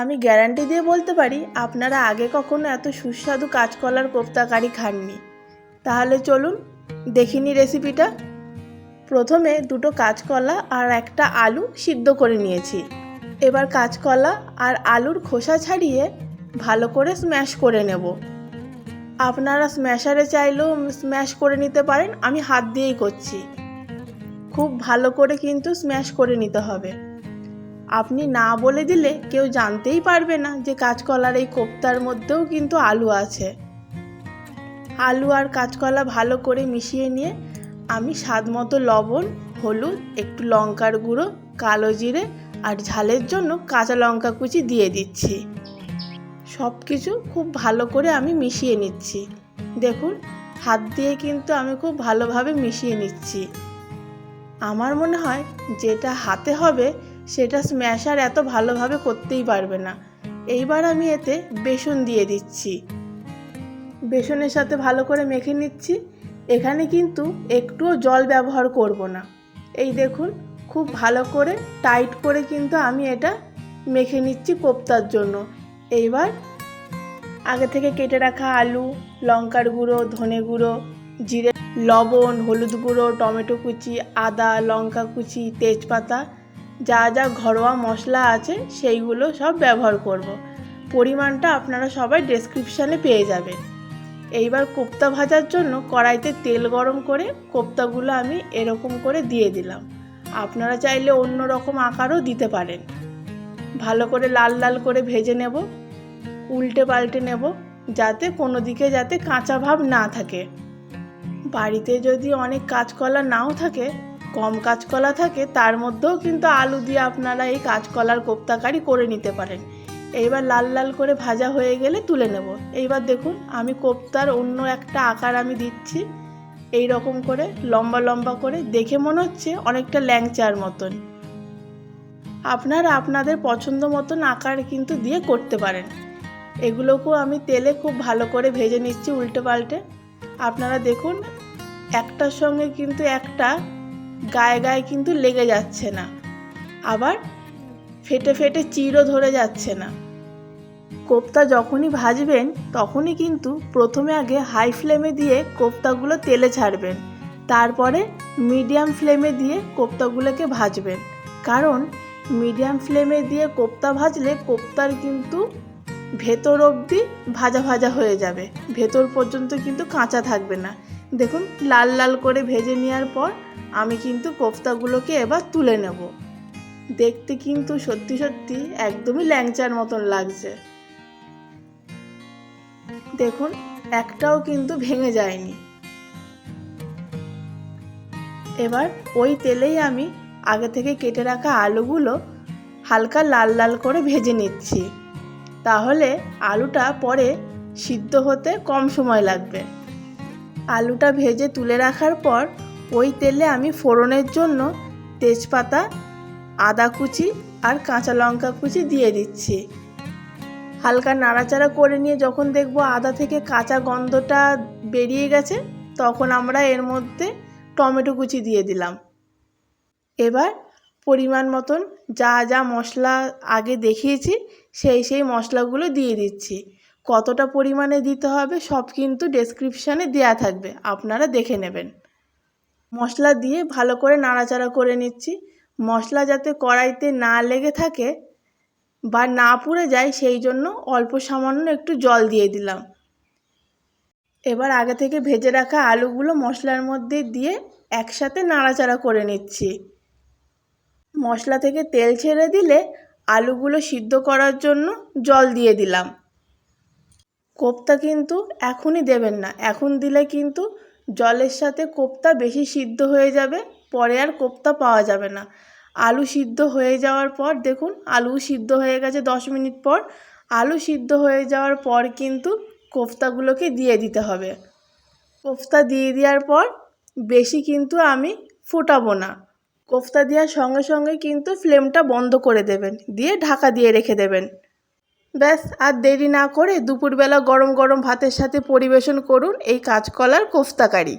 আমি গ্যারান্টি দিয়ে বলতে পারি, আপনারা আগে কখনো এত সুস্বাদু কাঁচকলার কোপ্তা কারি খাননি। তাহলে চলুন, দেখিনি রেসিপিটা প্রথমে দুটো কাঁচকলা আর একটা আলু সিদ্ধ করে নিয়েছি। এবার কাঁচকলা আর আলুর খোসা ছাড়িয়ে ভালো করে স্ম্যাশ করে নেব। আপনারা স্ম্যাশারে চাইলেও স্ম্যাশ করে নিতে পারেন, আমি হাত দিয়েই করছি। খুব ভালো করে কিন্তু স্ম্যাশ করে নিতে হবে। আপনি না বলে দিলে কেউ জানতেই পারবে না যে কাঁচকলার এই কোপ্তার মধ্যেও কিন্তু আলু আছে। আলু আর কাঁচকলা ভালো করে মিশিয়ে নিয়ে আমি স্বাদ মতো লবণ, হলুদ, একটু লঙ্কার গুঁড়ো, কালো জিরে আর ঝালের জন্য কাঁচা লঙ্কা কুচি দিয়ে দিচ্ছি। সব কিছু খুব ভালো করে আমি মিশিয়ে নিচ্ছি। দেখুন, হাত দিয়ে কিন্তু আমি খুব ভালোভাবে মিশিয়ে নিচ্ছি। আমার মনে হয় যেটা হাতে হবে সেটা স্ম্যাশার এত ভালোভাবে করতেই পারবে না। এইবার আমি এতে বেসন দিয়ে দিচ্ছি। বেসনের সাথে ভালো করে মেখে নিচ্ছি। এখানে কিন্তু একটুও জল ব্যবহার করব না। এই দেখুন, খুব ভালো করে টাইট করে কিন্তু আমি এটা মেখে নিচ্ছি কোপ্তার জন্য। এইবার আগে থেকে কেটে রাখা আলু, লঙ্কার গুঁড়ো, ধনে গুঁড়ো, জিরে, লবণ, হলুদ গুঁড়ো, টমেটো কুচি, আদা, লঙ্কা কুচি, তেজপাতা যা যা ঘরোয়া মশলা আছে সেইগুলো সব ব্যবহার করব। পরিমাণটা আপনারা সবাই ডেসক্রিপশানে পেয়ে যাবেন। এইবার কোপ্তা ভাজার জন্য কড়াইতে তেল গরম করে কোপ্তাগুলো আমি এরকম করে দিয়ে দিলাম। আপনারা চাইলে অন্য রকম আকারও দিতে পারেন। ভালো করে লাল লাল করে ভেজে নেব, উল্টে পাল্টে নেব, যাতে কোনো দিকে যাতে কাঁচা ভাব না থাকে। বাড়িতে যদি অনেক কাঁচকলা নাও থাকে কম কাঁচকলা থাকে, তার মধ্যেও কিন্তু আলু দিয়ে আপনারা এই কাঁচকলার কোপ্তাকারি করে নিতে পারেন। এইবার লাল লাল করে ভাজা হয়ে গেলে তুলে নেব। এইবার দেখুন, আমি কোপ্তার অন্য একটা আকার আমি দিচ্ছি। এই রকম করে, লম্বা লম্বা করে, দেখে মনে হচ্ছে অনেকটা ল্যাংচার মতন। আপনারা আপনাদের পছন্দ মতন আকার কিন্তু দিয়ে করতে পারেন। এগুলোকেও আমি তেলে খুব ভালো করে ভেজে নিচ্ছি উল্টে পাল্টে। আপনারা দেখুন, একটার সঙ্গে কিন্তু একটা গায়ে গায়ে কিন্তু লেগে যাচ্ছে না। আবার ফেটে ফেটে চিরও ধরে যাচ্ছে না। কোপ্তা যখনই ভাজবেন, তখনই কিন্তু প্রথমে আগে হাই ফ্লেমে দিয়ে কোপ্তাগুলো তেলে ছাড়বেন। তারপরে মিডিয়াম ফ্লেমে দিয়ে কোপ্তাগুলোকে ভাজবেন। কারণ মিডিয়াম ফ্লেমে দিয়ে কোপ্তা ভাজলে কোপ্তার কিন্তু ভেতর অবধি ভাজা ভাজা হয়ে যাবে। ভেতর পর্যন্ত কিন্তু কাঁচা থাকবে না। দেখুন, লাল লাল করে ভেজে নেওয়ার পর আমি কিন্তু কোফতাগুলোকে এবার তুলে নেব। দেখতে কিন্তু সত্যি সত্যি একদমই ল্যাংচার মতন লাগছে। দেখুন, একটাও কিন্তু ভেঙে যায়নি। এবার ওই তেলেই আমি আগে থেকে কেটে রাখা আলুগুলো হালকা লাল লাল করে ভেজে নিচ্ছি। তাহলে আলুটা পরে সিদ্ধ হতে কম সময় লাগবে। আলুটা ভেজে তুলে রাখার পর ওই তেলে আমি ফোড়নের জন্য তেজপাতা, আদা কুচি আর কাঁচা লঙ্কা কুচি দিয়ে দিচ্ছি। হালকা নাড়াচাড়া করে নিয়ে যখন দেখব আদা থেকে কাঁচা গন্ধটা বেরিয়ে গেছে, তখন আমরা এর মধ্যে টমেটো কুচি দিয়ে দিলাম। এবার পরিমাণ মতন যা যা মশলা আগে দেখিয়েছি, সেই সেই মশলাগুলো দিয়ে দিচ্ছি। কতটা পরিমাণে দিতে হবে সব কিন্তু ডেসক্রিপশানে দেয়া থাকবে, আপনারা দেখে নেবেন। মশলা দিয়ে ভালো করে নাড়াচাড়া করে নিচ্ছি। মশলা যাতে কড়াইতে না লেগে থাকে বা না পুড়ে যায়, সেই জন্য অল্প সামান্য একটু জল দিয়ে দিলাম। এবার আগে থেকে ভেজে রাখা আলুগুলো মশলার মধ্যে দিয়ে একসাথে নাড়াচাড়া করে নিচ্ছি। মশলা থেকে তেল ছেড়ে দিলে আলুগুলো সিদ্ধ করার জন্য জল দিয়ে দিলাম। কোপ্তা কিন্তু এখনই দেবেন না। এখন দিলে কিন্তু জলের সাথে কোপ্তা বেশি সিদ্ধ হয়ে যাবে, পরে আর কোপ্তা পাওয়া যাবে না। আলু সিদ্ধ হয়ে যাওয়ার পর দেখুন, আলু সিদ্ধ হয়ে গেছে দশ মিনিট পর। আলু সিদ্ধ হয়ে যাওয়ার পর কিন্তু কোফতাগুলোকে দিয়ে দিতে হবে। কোফতা দিয়ে দেওয়ার পর বেশি কিন্তু আমি ফোটাবো না। কোফতা দেওয়ার সঙ্গে সঙ্গে কিন্তু ফ্লেমটা বন্ধ করে দেবেন, দিয়ে ঢাকা দিয়ে রেখে দেবেন। ব্যাস, আর দেরি না করে দুপুরবেলা গরম গরম ভাতের সাথে পরিবেশন করুন এই কাঁচকলার কোফতা কারি